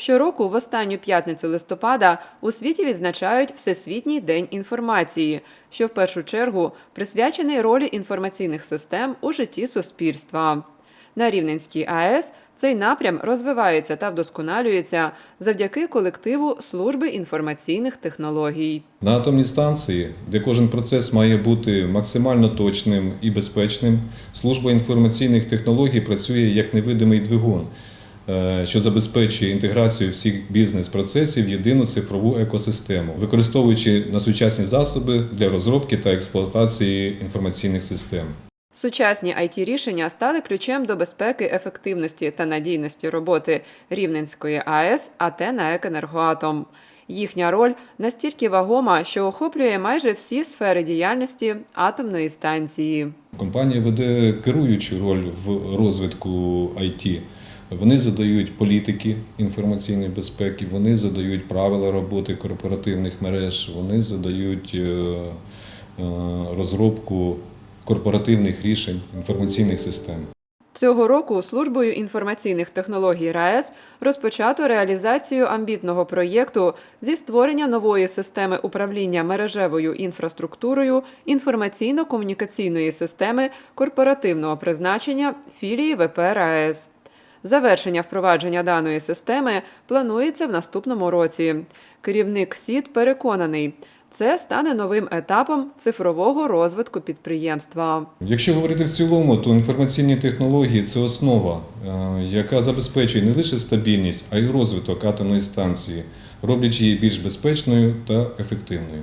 Щороку в останню п'ятницю листопада у світі відзначають Всесвітній день інформації, що в першу чергу присвячений ролі інформаційних систем у житті суспільства. На Рівненській АЕС цей напрям розвивається та вдосконалюється завдяки колективу служби інформаційних технологій. На атомній станції, де кожен процес має бути максимально точним і безпечним, служба інформаційних технологій працює як невидимий двигун, що забезпечує інтеграцію всіх бізнес-процесів в єдину цифрову екосистему, використовуючи на сучасні засоби для розробки та експлуатації інформаційних систем. Сучасні it рішення стали ключем до безпеки, ефективності та надійності роботи Рівненської АЕС, АТ «НАЕК Енергоатом». Їхня роль настільки вагома, що охоплює майже всі сфери діяльності атомної станції. Компанія веде керуючу роль в розвитку IT. Вони задають політики інформаційної безпеки, вони задають правила роботи корпоративних мереж, вони задають е, е, розробку корпоративних рішень інформаційних систем. Цього року службою інформаційних технологій РаЕС розпочато реалізацію амбітного проєкту зі створення нової системи управління мережевою інфраструктурою інформаційно-комунікаційної системи корпоративного призначення філії ВП РаЕС. Завершення впровадження даної системи планується в наступному році. Керівник СІД переконаний, це стане новим етапом цифрового розвитку підприємства. Якщо говорити в цілому, то інформаційні технології це основа, е, яка забезпечує не лише стабільність, а й розвиток атомної станції, роблячи її більш безпечною та ефективною.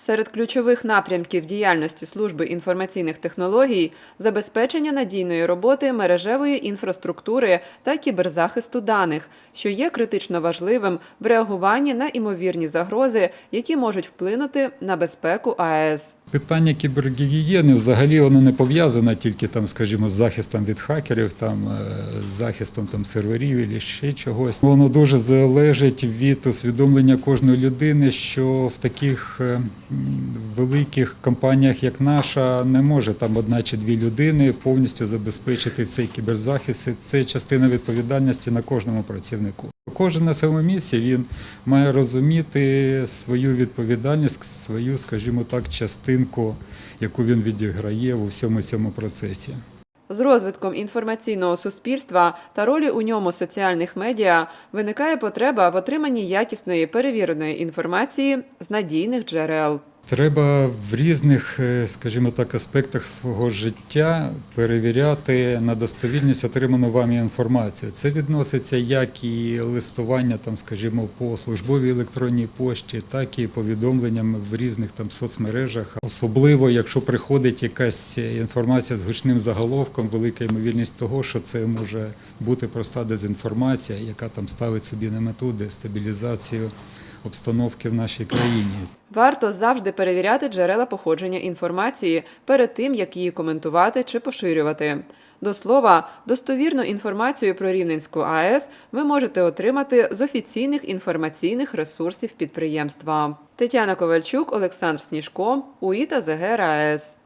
Серед ключових напрямків діяльності служби інформаційних технологій забезпечення надійної роботи мережевої інфраструктури та кіберзахисту даних, що є критично важливим в реагуванні на імовірні загрози, які можуть вплинути на безпеку АЕС. Питання кібергігієни взагалі воно не пов'язане тільки там, скажімо, з захистом від хакерів, там е, з захистом там серверів і ще чогось. Воно дуже залежить від усвідомлення кожної людини, що в таких е, великих компаніях, як наша, не може там одна чи дві людини повністю забезпечити цей кіберзахист. Це частина відповідальності на кожному працівнику. Кожен на своєму місці він має розуміти свою відповідальність, свою, скажімо так, частинку, яку він відіграє у всьому цьому процесі. З розвитком інформаційного суспільства та ролі у ньому соціальних медіа виникає потреба в отриманні якісної перевіреної інформації з надійних джерел. Треба в різних, е, скажімо так, аспектах свого життя перевіряти на достовірність отриману вами інформацію. Це відноситься як і листування, там, скажімо, по службовій електронній пошті, так і повідомленням в різних там соцмережах. Особливо, якщо приходить якась інформація з гучним заголовком, велика ймовірність того, що це може бути проста дезінформація, яка там ставить собі на мету дестабілізацію обстановки в нашій країні. Варто завжди перевіряти джерела походження інформації перед тим, як її коментувати чи поширювати. До слова, достовірну інформацію про Рівненську АЕС ви можете отримати з офіційних інформаційних ресурсів підприємства. Тетяна Ковальчук, Олександр Сніжко, УІТА ЗГ РаЕС.